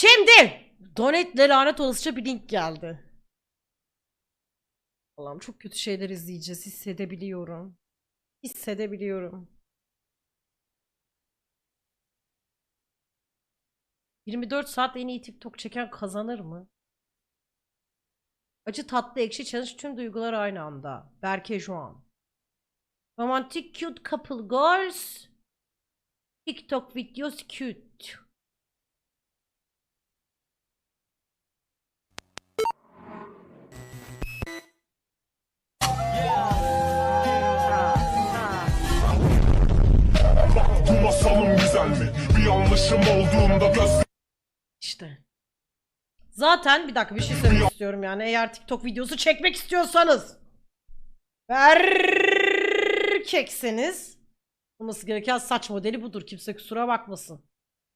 Şimdi Donet'le lanet olasıca bir link geldi. Allah'ım çok kötü şeyler izleyeceğiz. Hissedebiliyorum. Hissedebiliyorum. 24 saat en iyi TikTok çeken kazanır mı? Acı tatlı ekşi challenge tüm duygular aynı anda. Berke Juan. Romantic cute couple goals. TikTok videos cute. Bir yanlışım olduğunda göz İşte. Zaten bir dakika bir şey söylemek istiyorum yani eğer TikTok videosu çekmek istiyorsanız erkekseniz olması gereken saç modeli budur. Kimse kusura bakmasın.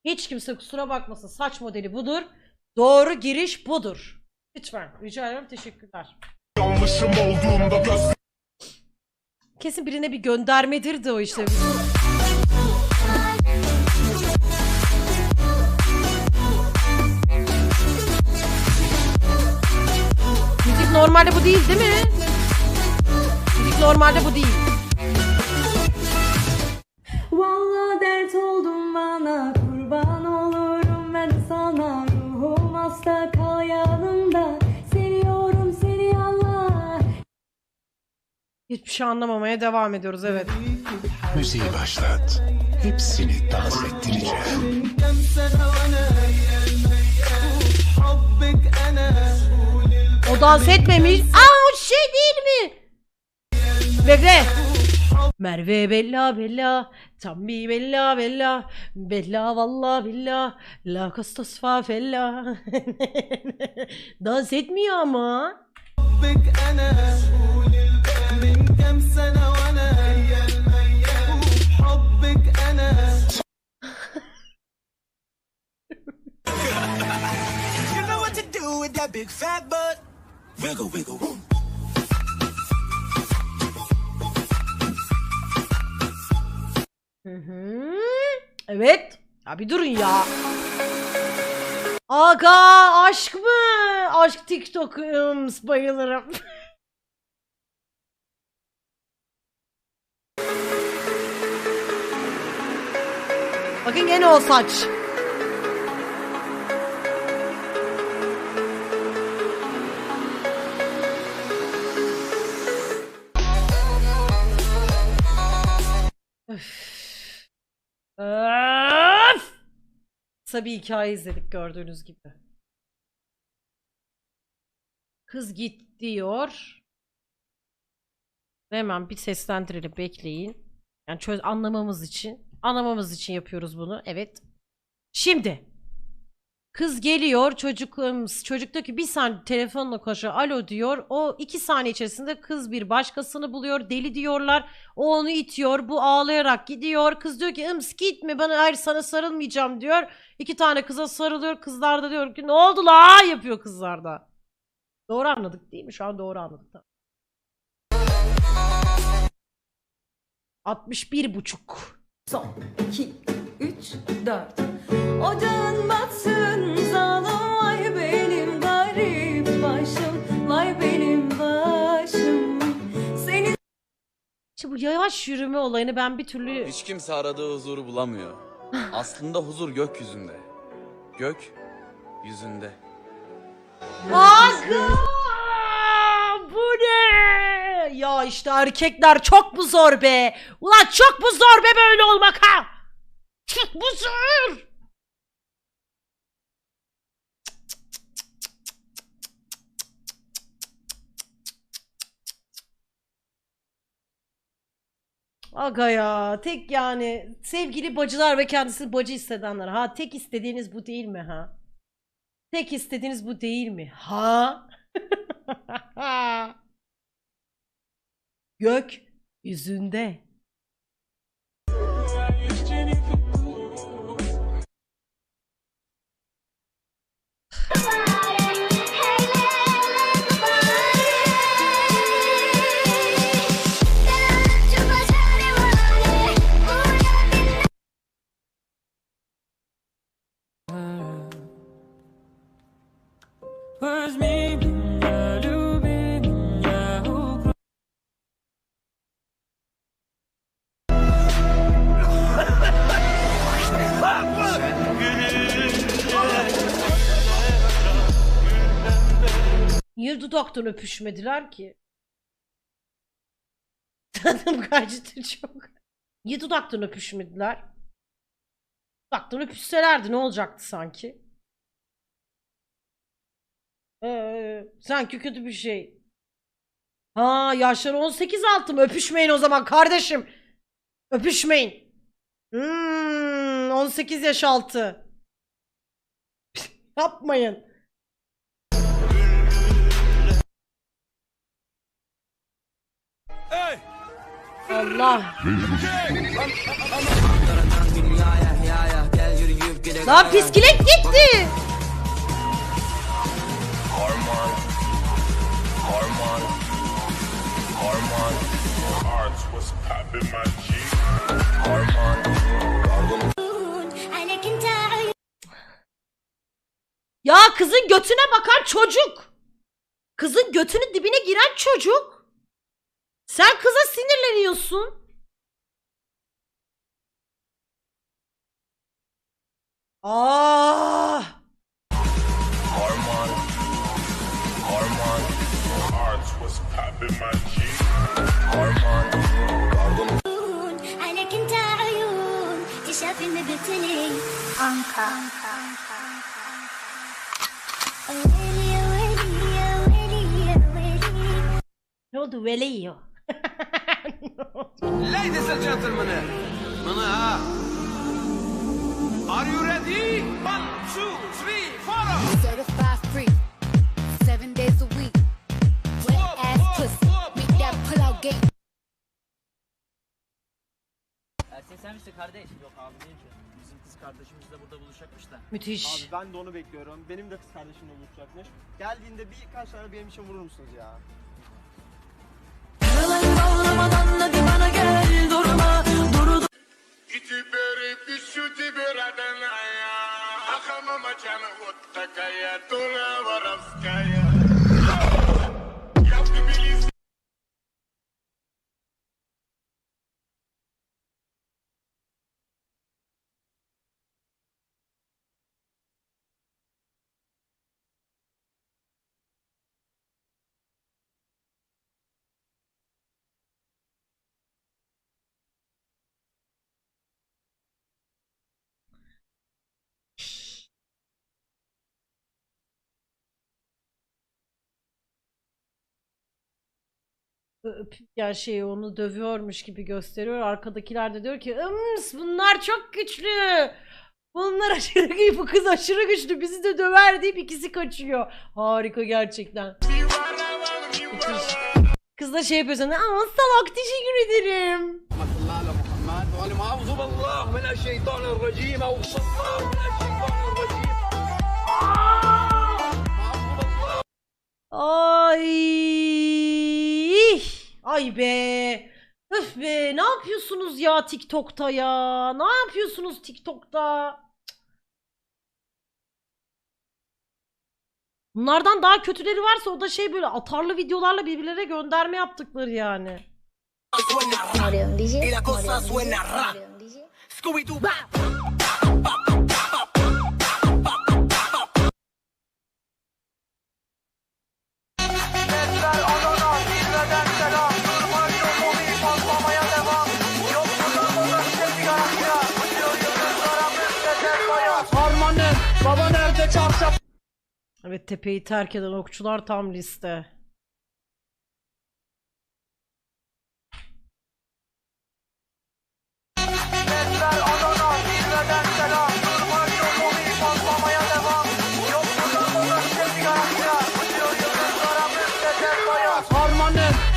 Hiç kimse kusura bakmasın. Saç modeli budur. Doğru giriş budur. Lütfen. Rica ederim. Teşekkürler. yanlışım olduğunda göz Kesin birine bir göndermedir de o işte. Normalde bu değil değil mi? Müzik normalde bu değil. Vallahi dert oldun bana kurban olurum ben sana ruhum hasta kal yanımda seviyorum seni Allah Hiçbir şey anlamamaya devam ediyoruz evet. Müziği başlat. Hepsini dans ettireceğim. Dans etmemiş. Aa o şey değil mi? Bekle. Merve bella bella tam bir bella bella bella valla bella la kastas fa fella dans etmiyor ama with that big fat butt Wiggle wiggle woo. Hı hı. Evet ya bir durun ya Aga aşk mı? Aşk TikTok ıms, bayılırım. Bakın gene o saç. Kısa bir hikaye izledik gördüğünüz gibi. Kız git diyor. Hemen bir seslendirelim bekleyin. Yani çöz anlamamız için. Anlamamız için yapıyoruz bunu. Evet. Şimdi. Kız geliyor çocuk ım, çocuk diyor ki bir saniye telefonla konuşuyor. Alo diyor. O iki saniye içerisinde kız bir başkasını buluyor deli diyorlar. O onu itiyor bu ağlayarak gidiyor. Kız diyor ki ıms gitme bana hayır sana sarılmayacağım diyor. İki tane kıza sarılıyor. Kızlar da diyor ki ne oldu la? yapıyor kızlar da. Doğru anladık değil mi? Şu an doğru anladık tamam. 61 buçuk. Son 2 3 4 Ocağın batsın yavaş yürüme olayını ben bir türlü Hiç kimse aradığı huzuru bulamıyor. Aslında huzur gökyüzünde. Gök yüzünde. Aga! Bu ne? Ya işte erkekler çok mu zor be? Ulan çok mu zor be böyle olmak ha? Çok mu zor? Aga ya tek yani sevgili bacılar ve kendisini bacı hissedenler ha tek istediğiniz bu değil mi ha? Tek istediğiniz bu değil mi? Ha? Gök yüzünde. Niye dudaktan öpüşmediler ki? Tadım kaçtı çok. Niye dudaktan öpüşmediler? Dudaktan öpüşselerdi ne olacaktı sanki? Ee, sanki kötü bir şey. Ha yaşları 18 altı mı? Öpüşmeyin o zaman kardeşim. Öpüşmeyin. Hmm, 18 yaş altı. Yapmayın. Allah. Lan piskilek gitti. Ya kızın götüne bakan çocuk. Kızın götünün dibine giren çocuk. Sen kıza sinirleniyorsun. Ah! Harman, Harman. Hearts was popping my G. Harman, عليك انت عيون تشافيني قلتلي عنكا ويلي يا ويلي يا ويلي يا ويلي Ne oldu Veliyo? Ladies and gentlemen, mana Are you ready? One, two, three, four. Certified free Seven days a week Wet ass pussy Make that pull out game Ersin sen misin kardeş? Yok abi değil ki. Bizim kız kardeşimiz de burada buluşacakmış da. Müthiş. Abi ben de onu bekliyorum. Benim de kız kardeşimle buluşacakmış. Geldiğinde birkaç tane benim için vurur musunuz ya? теперь пищу тебе, родная. Ах, мама мамочана, вот такая дура воровская. Öp, ya şey onu dövüyormuş gibi gösteriyor. Arkadakiler de diyor ki "Ims, bunlar çok güçlü. Bunlar aşırı güçlü. Bu kız aşırı güçlü. Bizi de döver deyip ikisi kaçıyor. Harika gerçekten. Kız da şey yapıyor sana. Ama salak teşekkür ederim. Ay. Ay be. Öf be. Ne yapıyorsunuz ya TikTok'ta ya? Ne yapıyorsunuz TikTok'ta? Bunlardan daha kötüleri varsa o da şey böyle atarlı videolarla birbirlerine gönderme yaptıkları yani. Un DJ suena DJ, un DJ. Evet tepeyi terk eden okçular tam liste.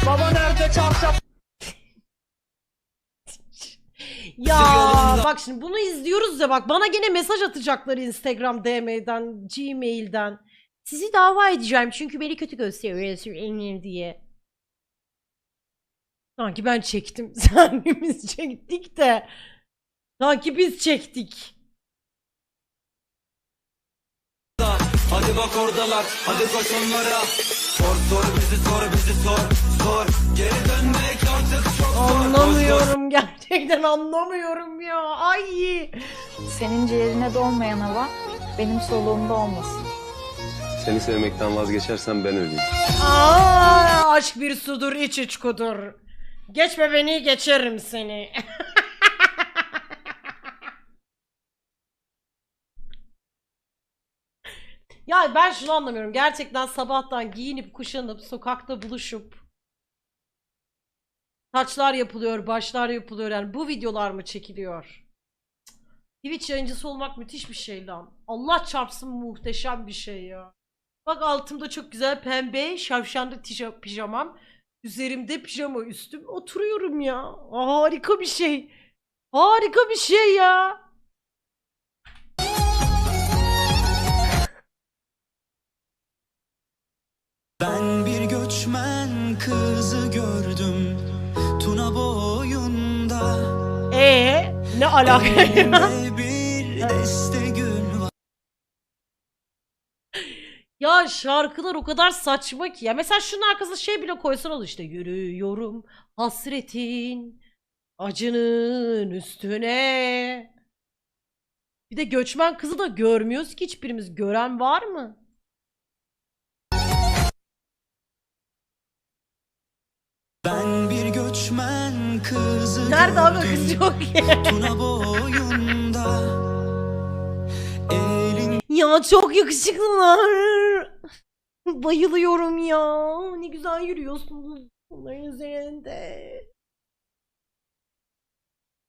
Baba nerede çarşaf? Ya bak şimdi bunu izliyoruz ya bak bana gene mesaj atacaklar Instagram DM'den, Gmail'den. Sizi dava edeceğim çünkü beni kötü gösteriyorsunuz diye. Sanki ben çektim. Sanki biz çektik de. Sanki biz çektik. Hadi bak oradalar hadi koş onlara Sor sor bizi sor bizi sor Sor geri dönmek artık çok zor Anlamıyorum gerçekten anlamıyorum ya. Ay. Senin ciğerine dolmayan hava benim soluğumda olmasın. Seni sevmekten vazgeçersem ben öleyim. Aa, aşk bir sudur iç uçkudur. Geçme beni geçerim seni. ya ben şunu anlamıyorum. Gerçekten sabahtan giyinip kuşanıp sokakta buluşup saçlar yapılıyor, başlar yapılıyor. Yani bu videolar mı çekiliyor? Twitch yayıncısı olmak müthiş bir şey lan. Allah çarpsın muhteşem bir şey ya. Bak altımda çok güzel pembe şavşanlı pijamam. Üzerimde pijama üstüm. Oturuyorum ya. Aa, harika bir şey. Harika bir şey ya. Ben bir göçmen kızı gördüm Tuna boyunda Ee, ne alaka ya? Bir Ya şarkılar o kadar saçma ki. Ya mesela şunun arkasına şey bile koysan olur işte. Yürüyorum hasretin acının üstüne. Bir de göçmen kızı da görmüyoruz ki hiçbirimiz. Gören var mı? Ben bir göçmen kızı Nerede abi kız yok ki. Tuna boyunda Elin Ya çok yakışıklılar. Bayılıyorum ya. Ne güzel yürüyorsunuz onların üzerinde.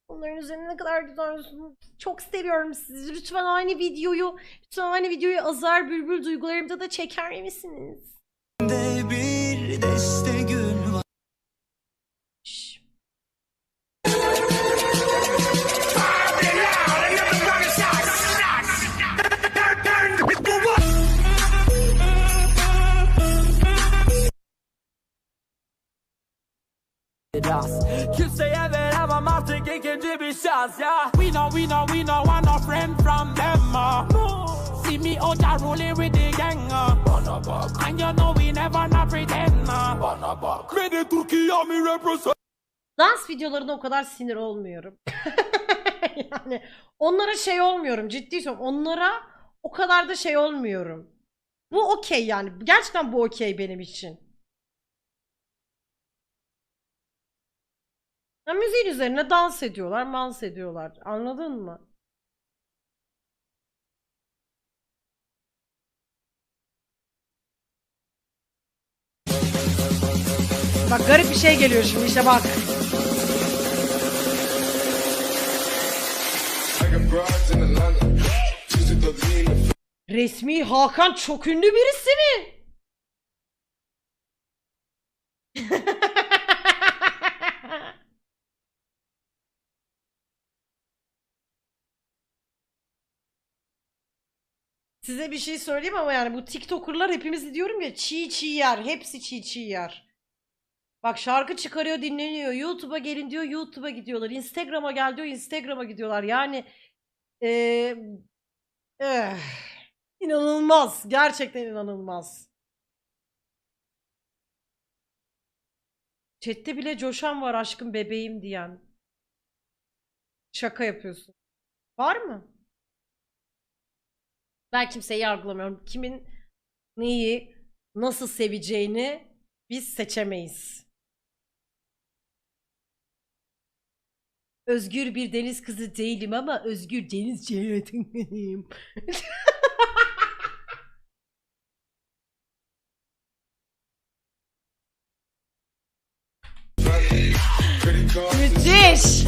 Onların üzerinde ne kadar güzelsiniz. Çok seviyorum sizi. Lütfen aynı videoyu, lütfen aynı videoyu Azar Bülbül duygularımda da çeker misiniz? de bir deste gül Kimseye veremem artık ikinci bir şans ya We know we know we know want no friend from them uh. See me out there rolling with the gang uh. And you know we never not pretend uh. Beni Türkiye mi represent Dans videolarına o kadar sinir olmuyorum. yani onlara şey olmuyorum ciddi söylüyorum. Onlara o kadar da şey olmuyorum. Bu okey yani. Gerçekten bu okey benim için. Ya müziğin üzerine dans ediyorlar, mans ediyorlar. Anladın mı? Bak garip bir şey geliyor şimdi işte bak. Resmi Hakan çok ünlü birisi mi? Size bir şey söyleyeyim ama yani bu TikToker'lar hepimiz diyorum ya çiğ çiğ yer. Hepsi çiğ çiğ yer. Bak şarkı çıkarıyor dinleniyor. YouTube'a gelin diyor YouTube'a gidiyorlar. Instagram'a gel diyor Instagram'a gidiyorlar. Yani eee eh, inanılmaz. Gerçekten inanılmaz. Chat'te bile coşan var aşkım bebeğim diyen. Şaka yapıyorsun. Var mı? Ben kimseyi yargılamıyorum. Kimin neyi nasıl seveceğini biz seçemeyiz. Özgür bir deniz kızı değilim ama özgür deniz cennetindeyim. Müthiş.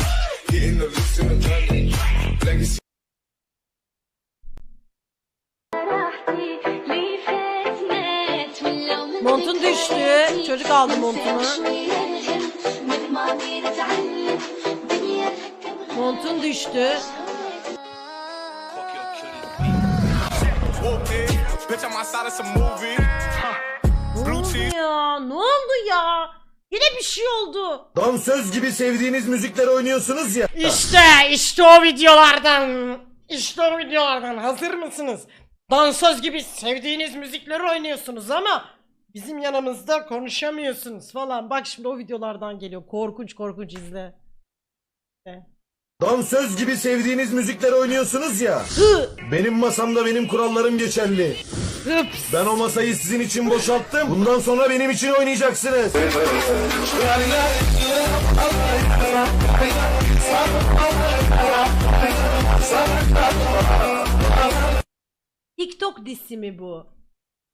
Düştü. Çocuk aldı montunu. Montun düştü. Ne oldu ya? Ne oldu ya? Yine bir şey oldu. Dansöz gibi sevdiğiniz müzikler oynuyorsunuz ya. İşte, işte o videolardan. İşte o videolardan. Hazır mısınız? dansöz gibi sevdiğiniz müzikleri oynuyorsunuz ama bizim yanımızda konuşamıyorsunuz falan. Bak şimdi o videolardan geliyor. Korkunç korkunç izle. Dansöz gibi sevdiğiniz müzikleri oynuyorsunuz ya. Hı, Benim masamda benim kurallarım geçerli. hıps. Ben o masayı sizin için boşalttım. Bundan sonra benim için oynayacaksınız. TikTok disi mi bu?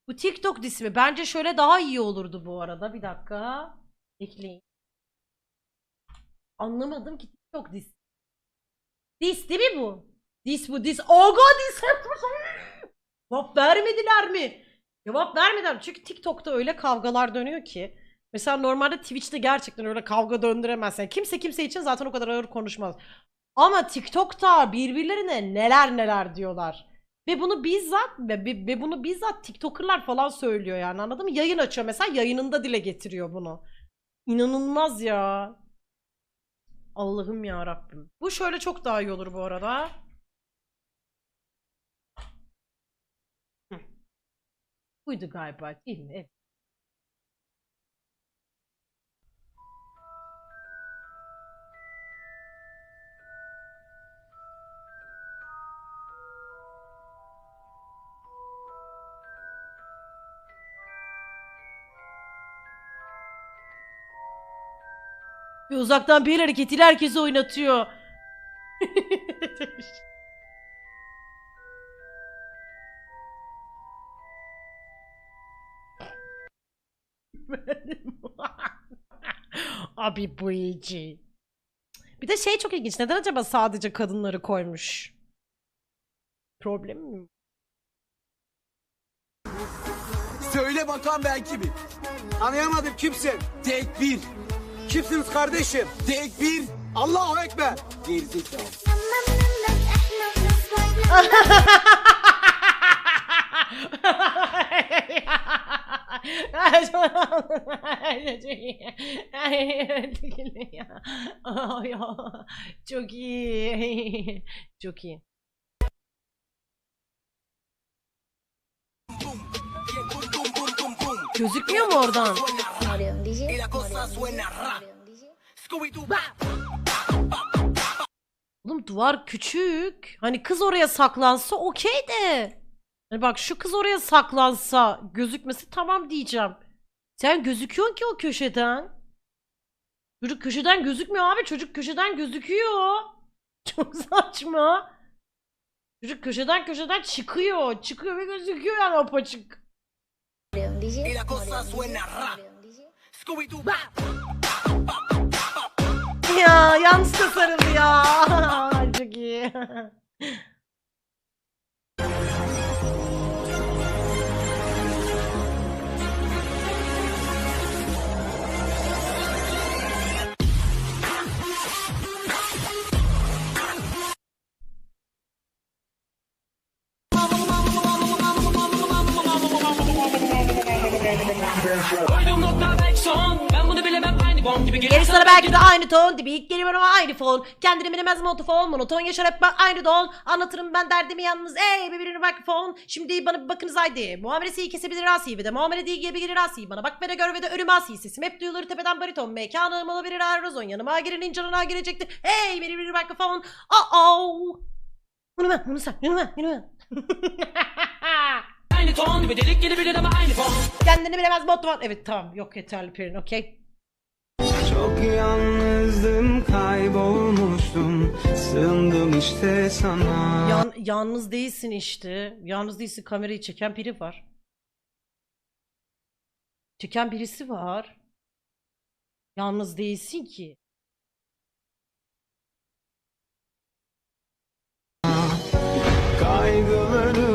Bu TikTok disi mi? Bence şöyle daha iyi olurdu bu arada. Bir dakika. Bekleyin. Anlamadım ki TikTok disi. Dis değil mi bu? Dis bu dis. Ogo dis. Cevap vermediler mi? Cevap vermediler. Çünkü TikTok'ta öyle kavgalar dönüyor ki. Mesela normalde Twitch'te gerçekten öyle kavga döndüremezsin. Kimse kimse için zaten o kadar ağır konuşmaz. Ama TikTok'ta birbirlerine neler neler diyorlar. Ve bunu bizzat ve, ve- bunu bizzat TikToker'lar falan söylüyor yani anladın mı? Yayın açıyor mesela yayınında dile getiriyor bunu. İnanılmaz ya. Allah'ım ya Rabbim. Bu şöyle çok daha iyi olur bu arada. Hı. Buydu galiba değil mi? Evet. Ve uzaktan bir hareketiyle herkesi oynatıyor. Abi bu iyici. Bir de şey çok ilginç. Neden acaba sadece kadınları koymuş? Problem mi? Söyle bakan ben kimim? Anlayamadım kimsin? Tek bir. Kimsiniz kardeşim? Tek bir. Allahu Ekber. Gerizekalı. Çok iyi. Çok iyi. Gözükmüyor mu oradan? Oğlum duvar küçük. Hani kız oraya saklansa okey de. Hani bak şu kız oraya saklansa gözükmesi tamam diyeceğim. Sen gözüküyorsun ki o köşeden. Çocuk köşeden gözükmüyor abi. Çocuk köşeden gözüküyor. Çok saçma. Çocuk köşeden köşeden çıkıyor. Çıkıyor ve gözüküyor yani apaçık. Ya yanlış tasarımdı ya. Çok iyi. Geri sana belki de aynı ton Dibi ilk geliyor ama aynı fon. Kendini bilemez montofon Monoton yaşar hep ben aynı don. Anlatırım ben derdimi yalnız. Ey birbirine mikrofon Şimdi bana bir bakınız haydi. Muamelesi kesebilir asi ve de. Muamele değil gibi asi Bana bak ve de gör ve de ölüm asi Sesim hep duyulur tepeden bariton. Mekanım olabilir aerozon Yanıma girenin canına girecektir. Hey birbirine mikrofon Oh. Bunu ben bunu sen. Bunu ben Aynı ton gibi delik gibi bilir ama aynı fon. Kendini bilemez montofon Evet tamam yok yeterli Perin okey Çok yalnızdım kaybolmuştum. Sığındım işte sana. Yan, yalnız değilsin işte. Yalnız değilsin. Kamerayı çeken biri var. Çeken birisi var. Yalnız değilsin ki. Kaygılarım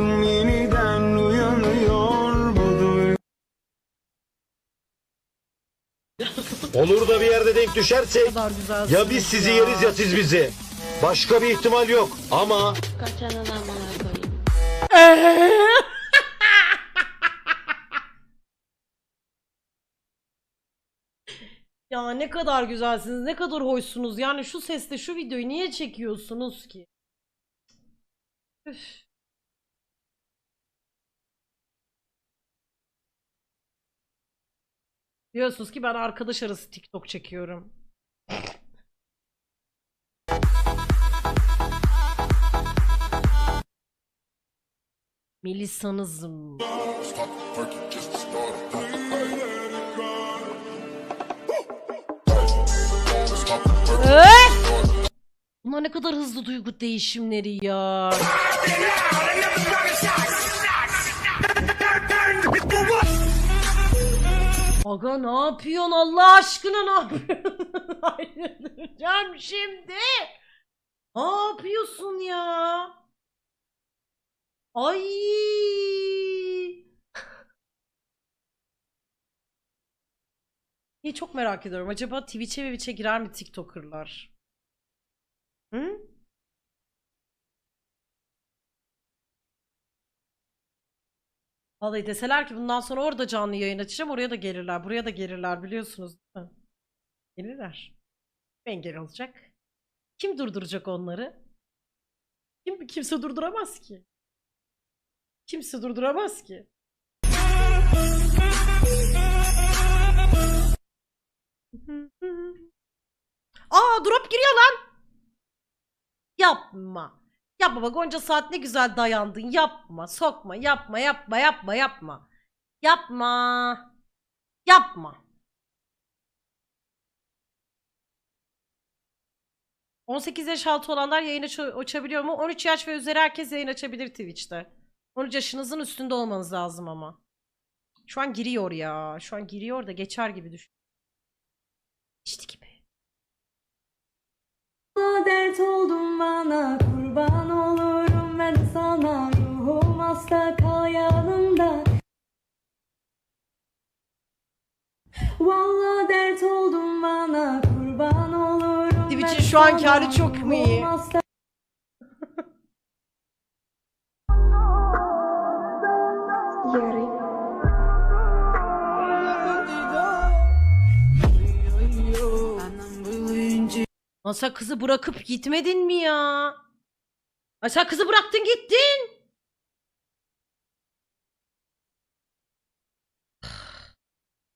Olur da bir yerde denk düşersek kadar güzel. ya biz sizi yeriz ya siz bizi. Başka bir ihtimal yok ama Ya ne kadar güzelsiniz, ne kadar hoşsunuz. Yani şu sesle şu videoyu niye çekiyorsunuz ki? Üf. Biliyorsunuz ki ben arkadaş arası TikTok çekiyorum. Melisa'nızım. Bunlar ne kadar hızlı duygu değişimleri ya. Aga ne yapıyorsun Allah aşkına ne yapıyorsun? Ayrılacağım şimdi. Ne yapıyorsun ya? Ay. İyi çok merak ediyorum. Acaba Twitch'e ve Twitch'e girer mi TikToker'lar? Hı? Vallahi deseler ki bundan sonra orada canlı yayın açacağım oraya da gelirler. Buraya da gelirler biliyorsunuz değil mi? Gelirler. Engel olacak. Kim durduracak onları? Kim kimse durduramaz ki. Kimse durduramaz ki. Aa drop giriyor lan. Yapma. Yapma bak onca saat ne güzel dayandın. Yapma, sokma, yapma, yapma, yapma, yapma. Yapma. Yapma. 18 yaş altı olanlar yayın aç- açabiliyor mu? 13 yaş ve üzeri herkes yayın açabilir Twitch'te. 13 yaşınızın üstünde olmanız lazım ama. Şu an giriyor ya. Şu an giriyor da geçer gibi düşün. İşte gibi. Dert oldun bana kurban olurum ben sana ruhum hasta kal yanımda Vallahi dert oldun bana kurban olurum Twitch'in ben şu sana, hali çok mu iyi? Yarın. Sen kızı bırakıp gitmedin mi ya? Ay sen kızı bıraktın gittin.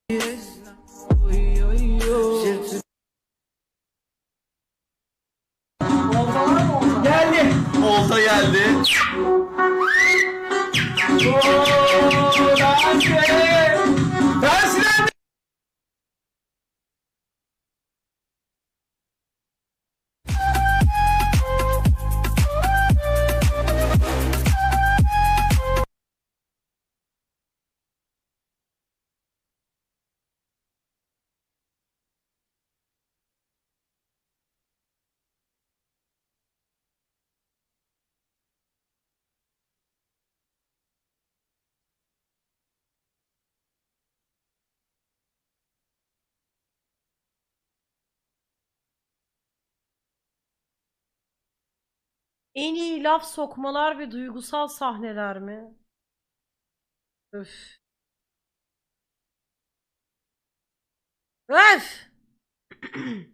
Geldi. En iyi laf sokmalar ve duygusal sahneler mi? Öf. Öf!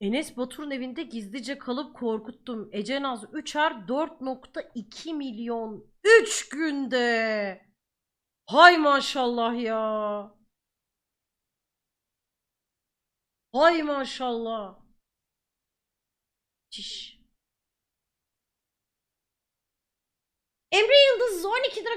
Enes Batur'un evinde gizlice kalıp korkuttum. Ece Naz 3'er 4.2 milyon 3 günde. Hay maşallah ya. Hay maşallah. Çiş. Emre Yıldız 12 lira.